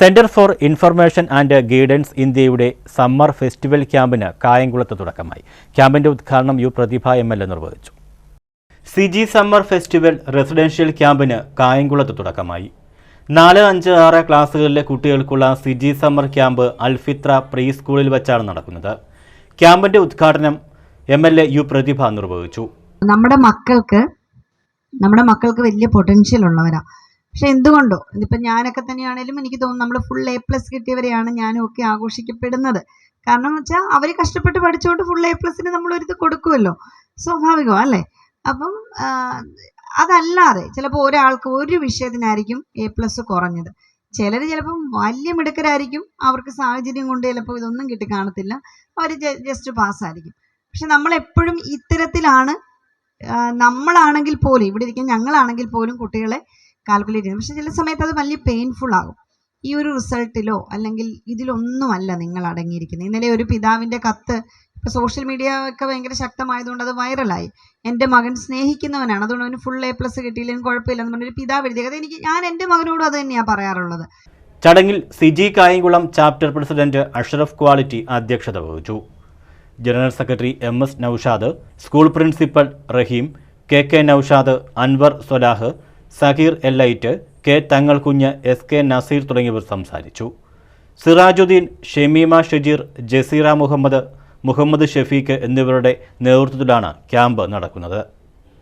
Centre for Information and Guidance ഇന്ത്യയുടെ summer festival ക്യാമ്പിന് കായംകുളത്ത് തുടക്കമായി. ക്യാമ്പിന്റെ ഉദ്ഘാടനം U Prathibha M L A നിർവഹിച്ചു. C G summer festival residential ക്യാമ്പിന് കായംകുളത്ത് തുടക്കമായി. നാല് അഞ്ച് ആറ് ക്ലാസ്സുകളിലെ കുട്ടികൾക്കുള്ള C G summer camp Alfitra pre സ്കൂളിൽ വെച്ചാണ് നടക്കുന്നത്. ക്യാമ്പിന്റെ ഉദ്ഘാടനം M L A U Prathibha നിർവഹിച്ചു. നമ്മുടെ മക്കൾക്ക് നമ്മുടെ മക്കൾക്ക് വലിയ പൊട്ടൻഷ്യൽ ഉള്ളവരാ. പക്ഷെ എന്തുകൊണ്ടോ? ഇതിപ്പോ ഞാനൊക്കെ തന്നെയാണേലും എനിക്ക് തോന്നുന്നു നമ്മൾ ഫുൾ എ പ്ലസ് കിട്ടിയവരെയാണ് ഞാനും ഒക്കെ ആഘോഷിക്കപ്പെടുന്നത്. കാരണം വെച്ചാൽ അവർ കഷ്ടപ്പെട്ട് പഠിച്ചുകൊണ്ട് ഫുൾ എ പ്ലസിന് ഇത് കൊടുക്കുമല്ലോ സ്വാഭാവികം അല്ലേ? അപ്പം അതല്ലാതെ ചിലപ്പോൾ ഒരാൾക്ക് ഒരു വിഷയത്തിനായിരിക്കും എ പ്ലസ് കുറഞ്ഞത്. ചിലർ ചിലപ്പം വലിയ മിടുക്കരായിരിക്കും. അവർക്ക് സാഹചര്യം കൊണ്ട് ചിലപ്പോൾ ഇതൊന്നും കിട്ടി കാണത്തില്ല. അവർ ജസ്റ്റ് പാസ്സായിരിക്കും പക്ഷെ നമ്മളെപ്പോഴും ഇത്തരത്തിലാണ് നമ്മളാണെങ്കിൽ പോലും ഇവിടെ ഇരിക്കുന്ന ഞങ്ങളാണെങ്കിൽ പോലും കുട്ടികളെ കാൽക്കുലേറ്റ് ചെയ്യുന്നത്. പക്ഷെ ചില സമയത്ത് അത് വലിയ പെയിൻഫുൾ ആകും. ഈ ഒരു റിസൾട്ടിലോ അല്ലെങ്കിൽ ഇതിലൊന്നുമല്ല നിങ്ങൾ അടങ്ങിയിരിക്കുന്നത്. ഇന്നലെ ഒരു പിതാവിന്റെ കത്ത് ഇപ്പോൾ സോഷ്യൽ മീഡിയ ഒക്കെ ഭയങ്കര ശക്തമായതുകൊണ്ട് അത് വൈറലായി എന്റെ മകൻ സ്നേഹിക്കുന്നവനാണ്. അതുകൊണ്ട് അവന് ഫുൾ എ പ്ലസ് കിട്ടിയില്ലെങ്കിൽ കുഴപ്പമില്ല എന്ന് പറഞ്ഞൊരു പിതാവ് എഴുതിയത് അത് എനിക്ക് ഞാൻ എന്റെ മകനോടും അത് തന്നെയാണ് പറയാറുള്ളത്. ചടങ്ങിൽ CG Kayamkulam chapter president Ashraf Quality അധ്യക്ഷത വഹിച്ചു. General secretary M S Naushad school principal Rahim K K Naushad Anwar Solah Saheer Elite K Thangalkunju S K Nazeer തുടങ്ങിയവർ സംസാരിച്ചു. സിറാജുദ്ദീൻ ഷെമീമ ഷജീർ ജസീറ മുഹമ്മദ് മുഹമ്മദ് ഷെഫീഖ് എന്നിവരുടെ നേതൃത്വത്തിലാണ് ക്യാമ്പ് നടക്കുന്നത്.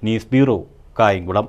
News bureau Kayamkulam.